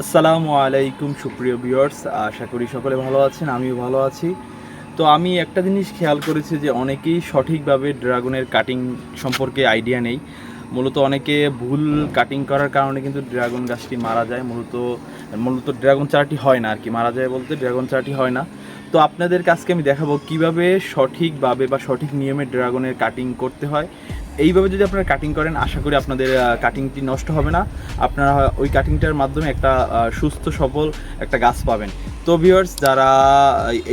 আসসালামু আলাইকুম, সুপ্রিয় ভিউয়ার্স। আশা করি সকলে ভালো আছেন, আমিও ভালো আছি। তো আমি একটা জিনিস খেয়াল করেছি যে অনেকেই সঠিকভাবে ড্রাগনের কাটিং সম্পর্কে আইডিয়া নেই। মূলত অনেকে ভুল কাটিং করার কারণে কিন্তু ড্রাগন গাছটি মারা যায়। মূলত মূলত ড্রাগন চারাটি হয় না আর কি মারা যায় বলতে ড্রাগন চারাটি হয় না। তো আপনাদের কাছকে আমি দেখাবো কীভাবে সঠিকভাবে বা সঠিক নিয়মে ড্রাগনের কাটিং করতে হয়। এইভাবে যদি আপনারা কাটিং করেন, আশা করি আপনাদের কাটিংটি নষ্ট হবে না। আপনারা ওই কাটিংটার মাধ্যমে একটা সুস্থ, সবল একটা গাছ পাবেন। তো ভিউয়ার্স যারা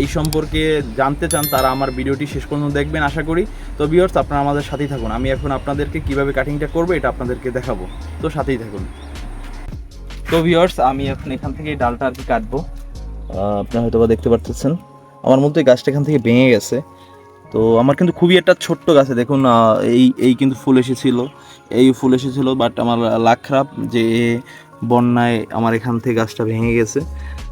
এই সম্পর্কে জানতে চান, তারা আমার ভিডিওটি শেষ পর্যন্ত দেখবেন, আশা করি। তো ভিউয়ার্স আপনারা আমাদের সাথেই থাকুন। আমি এখন আপনাদেরকে কীভাবে কাটিংটা করব, এটা আপনাদেরকে দেখাবো। তো সাথেই থাকুন। তো ভিউয়ার্স আমি এখন এখান থেকে ডালটা আর কি কাটবো। আপনারা হয়তো দেখতে পারতেছেন। আমার মধ্যে গাছটা এখান থেকে ভেঙে গেছে। তো আমার কিন্তু খুবই একটা ছোট্ট গাছে দেখুন এই এই কিন্তু ফুল এসেছিল। এই ফুল এসেছিল বাট আমার লাখ খারাপ যে বন্যায় আমার এখান থেকে গাছটা ভেঙে গেছে।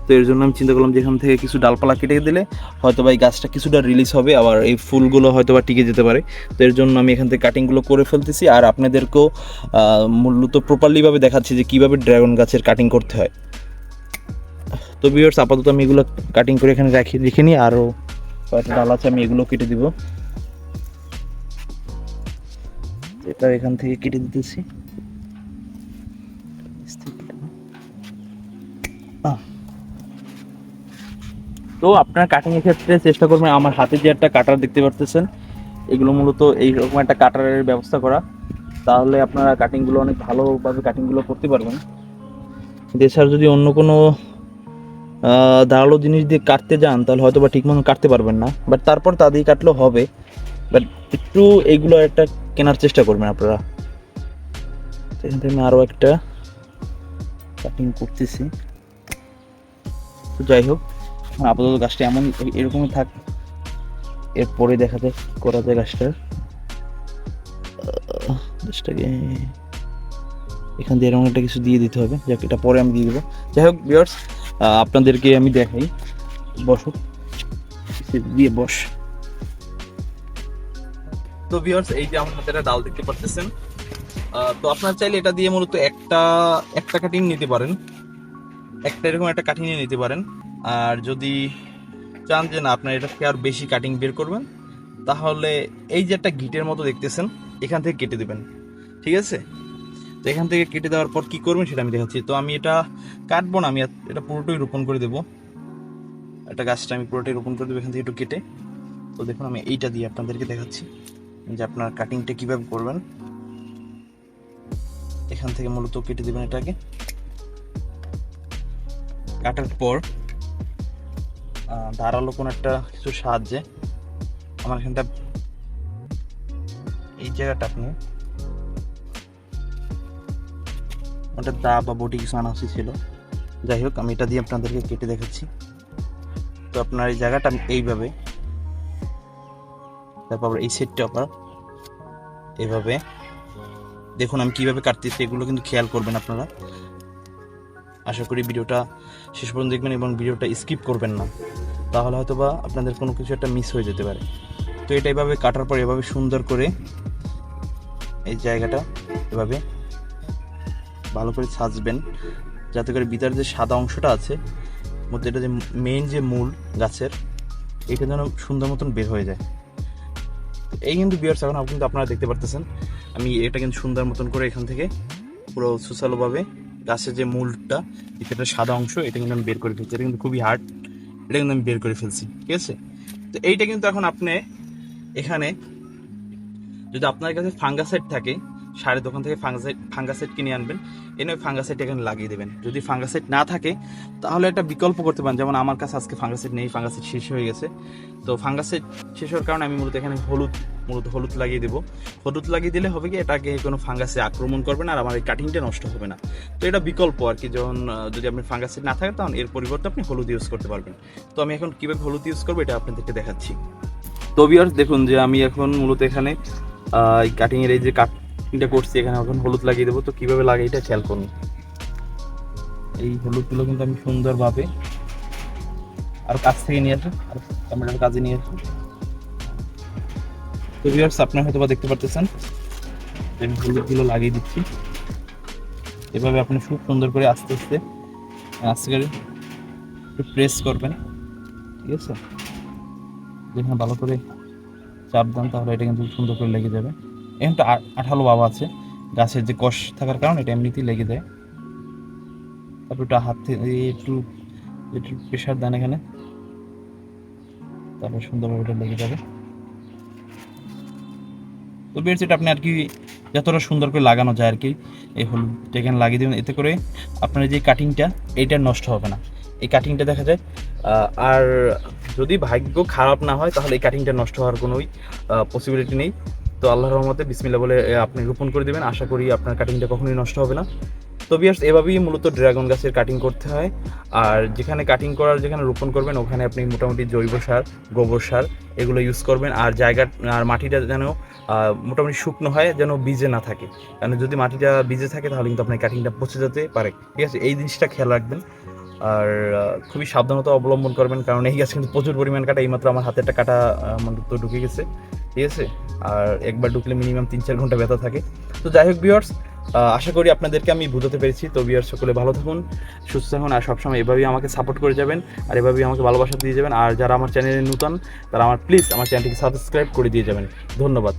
তো এর জন্য আমি চিন্তা করলাম যে এখান থেকে কিছু ডালপালা কেটে দিলে হয়তো বা এই গাছটা কিছুটা রিলিজ হবে, আবার এই ফুলগুলো হয়তো বা টিকে যেতে পারে। তো এর জন্য আমি এখান থেকে কাটিংগুলো করে ফেলতেছি, আর আপনাদেরকেও মূলত প্রপারলিভাবে দেখাচ্ছি যে কীভাবে ড্রাগন গাছের কাটিং করতে হয়। তো বিয়ার্স আপাতত আমি এগুলো কাটিং করে এখানে রাখি রেখে নিই আরও কয়েকটা ডাল আছে, আমি এগুলো কেটে দিব। এটা এখান থেকে কেটে দিতেছি। তো আপনার কাটিং এর ক্ষেত্রে চেষ্টা করবেন, আমার হাতে যে একটা কাটার দেখতে পারতেছেন, এগুলো মূলত এইরকম একটা কাটারের ব্যবস্থা করা। তাহলে আপনারা কাটিংগুলো অনেক ভালোভাবে কাটিংগুলো করতে পারবেন। এছাড়া যদি অন্য কোনো ধারালো জিনিস দিয়ে কাটতে যান, তাহলে হয়তো বা ঠিক মতো কাটতে পারবেন না। বাট তারপর তা দিয়ে কাটলেও হবে। বাট একটু এইগুলো একটা কেনার চেষ্টা করবেন আপনারা। এখান থেকে আমি আরও একটা কাটিং করতেছি। তো যাই হোক, আপাতত গাছটা এমন এরকমই থাক। এরপরে দেখা যায় করা যায় গাছটার। গাছটাকে এখান দিয়ে এরকম একটা কিছু দিয়ে দিতে হবে। যাক, এটা পরে আমি দিয়ে দেবো। যাই হোক বিয়ার্স আপনাদেরকে আমি দেখাই। বসো। দিয়ে বস। তো ভিউয়ার্স এই যে আমার হাতে ডাল দেখতে পারতেছেন। তো আপনারা চাইলে এটা দিয়ে মূলত একটা একটা কাটিং নিতে পারেন। একটা এরকম একটা কাটিং নিতে পারেন। আর যদি চান যে না, আপনার এটা আর বেশি কাটিং বের করবেন, তাহলে এই যে একটা গিটের মতো দেখতেছেন, এখান থেকে কেটে দেবেন। ঠিক আছে? তো এখান থেকে কেটে দেওয়ার পর কি করবেন সেটা আমি দেখাচ্ছি। তো আমি এটা কাটবো না, আমি এটা পুরোটাই রোপণ করে দেবো। একটা গাছটা আমি পুরোটাই রোপণ করে দেবো এখান থেকে একটু কেটে। তো দেখুন, আমি এইটা দিয়ে আপনাদেরকে দেখাচ্ছি যে আপনার কাটিংটা কীভাবে করবেন। এখান থেকে মূলত কেটে দেবেন এটাকে। কাটার পর ধারালো কোনো একটা কিছু সাহায্যে আমার এখানটা এই জায়গাটা আপনি ওটা দা বা বটি কিছু আনা উচিত ছিল। যাই হোক, আমি এটা দিয়ে আপনাদেরকে কেটে দেখাচ্ছি। তো আপনার এই জায়গাটা এইভাবে, তারপর এই সেটটা আবার এইভাবে দেখুন, আমি কীভাবে কাটতেছি, এগুলো কিন্তু খেয়াল করবেন আপনারা। আশা করি ভিডিওটা শেষ পর্যন্ত দেখবেন এবং ভিডিওটা স্কিপ করবেন না। তাহলে হয়তো বা আপনাদের কোনো কিছু একটা মিস হয়ে যেতে পারে। তো এটা এভাবে কাটার পর এভাবে সুন্দর করে এই জায়গাটা এভাবে ভালো করে সাজবেন। যাতে করে ভিতরে যে সাদা অংশটা আছে, মধ্যে এটা যে মেইন যে মূল গাছের, এটা যেন সুন্দর মতন বের হয়ে যায়। এই কিন্তু বিয়ার্স এখন কিন্তু আপনারা দেখতে পারতেছেন। আমি এটা কিন্তু সুন্দর মতন করে এখান থেকে পুরো সুসালোভাবে গাছের যে মূলটা এটা সাদা অংশ, এটা কিন্তু আমি বের করে ফেলছি। এটা কিন্তু খুবই হার্ড এটা কিন্তু আমি বের করে ফেলছি। ঠিক আছে? তো এইটা কিন্তু এখন আপনি এখানে যদি আপনার কাছে ফাঙ্গাসাইড থাকে সারের দোকান থেকে ফাঙ্গাসাইড ফাঙ্গাসাইড কিনে আনবেন। এনে ওই ফাঙ্গাসাইড এখানে লাগিয়ে দেবেন। যদি ফাঙ্গাসাইড না থাকে, তাহলে একটা বিকল্প করতে পারেন। যেমন আমার কাছে আজকে ফাঙ্গাসাইড নেই ফাঙ্গাসাইড শেষ হয়ে গেছে। তো ফাঙ্গাসাইড শেষ হওয়ার কারণে আমি মূলত এখানে হলুদ, মূলত হলুদ লাগিয়ে দেবো। হলুদ লাগিয়ে দিলে হবে কি, এটাকে কোনো ফাঙ্গাসে আক্রমণ করবে না, আর আমার এই কাটিংটা নষ্ট হবে না। তো এটা বিকল্প আর কি, যখন যদি আপনি ফাঙ্গাসাইড না থাকে, তখন এর পরিবর্তে আপনি হলুদ ইউজ করতে পারবেন। তো আমি এখন কীভাবে হলুদ ইউজ করব, এটা আপনাদেরকে দেখাচ্ছি। তো বিয়ার্স দেখুন যে আমি এখন মূলত এখানে এই কাটিংয়ের এই যে কাটিংটা করছি, এখানে এখন হলুদ লাগিয়ে দেবো, তো কীভাবে লাগে এটা খেয়াল করুন। এই হলুদগুলো কিন্তু আমি সুন্দরভাবে আর কাছ থেকে নিয়ে আসুন আর ক্যামেরার কাজে নিয়ে আসব। তো ভিউয়ার্স আপনারা হয়তো বা দেখতে পারতেছেন, আমি হলুদগুলো লাগিয়ে দিচ্ছি। এভাবে আপনি খুব সুন্দর করে আস্তে আস্তে আস্তে করে একটু প্রেস করবেন, ঠিক আছে? যেখানে ভালো করে চাপ দেন, তাহলে এটা কিন্তু সুন্দর করে লেগে যাবে। এখন তো আঠালো বাবা আছে। গাছের যে কষ থাকার কারণে এটা এমনিতেই লেগে যায়। তারপর একটু হাত থেকে একটু একটু প্রেশার দেন এখানে। তারপর সুন্দরভাবে এটা লেগে যাবে। তো বেশ এটা আপনি আর কি যতটা সুন্দর করে লাগানো যায় আর কি, এই হলুদটা এখানে লাগিয়ে দেবেন। এতে করে আপনার যে কাটিংটা এইটা নষ্ট হবে না। এই কাটিংটা দেখা যায় আর যদি ভাগ্য খারাপ না হয়, তাহলে এই কাটিংটা নষ্ট হওয়ার কোনোই পসিবিলিটি নেই। তো আল্লাহ রহমতে বিসমিল্লা বলে আপনি রোপণ করে দেবেন। আশা করি আপনার কাটিংটা কখনোই নষ্ট হবে না। তো বিয়ার্স, এভাবেই মূলত ড্রাগন গাছের কাটিং করতে হয়। আর যেখানে কাটিং করার, যেখানে রোপণ করবেন, ওখানে আপনি মোটামুটি জৈব সার, গোবর সার, এগুলো ইউজ করবেন। আর জায়গা, আর মাটিটা যেন মোটামুটি শুকনো হয়, যেন বীজে না থাকে। কারণ যদি মাটিটা বীজে থাকে, তাহলে কিন্তু আপনার কাটিংটা পচে যেতে পারে। ঠিক আছে? এই জিনিসটা খেয়াল রাখবেন। আর খুবই সাবধানতা অবলম্বন করবেন, কারণ এই গাছ কিন্তু প্রচুর পরিমাণ কাটা। এইমাত্র আমার হাতে একটা কাটা আমার তো ঢুকে গেছে। ঠিক আছে? আর একবার ঢুকলে মিনিমাম তিন চার ঘণ্টা ব্যথা থাকে। তো যাই হোক বিয়ার্স আশা করি আপনাদেরকে আমি বুঝতে পেরেছি। তো বিয়ার্স সকলে ভালো থাকুন, সুস্থ থাকুন, আর সবসময় এভাবেই আমাকে সাপোর্ট করে যাবেন, আর এভাবেই আমাকে ভালোবাসা দিয়ে যাবেন। আর যারা আমার চ্যানেলে নূতন, তারা আমার প্লিজ আমার চ্যানেলটিকে সাবস্ক্রাইব করে দিয়ে যাবেন। ধন্যবাদ।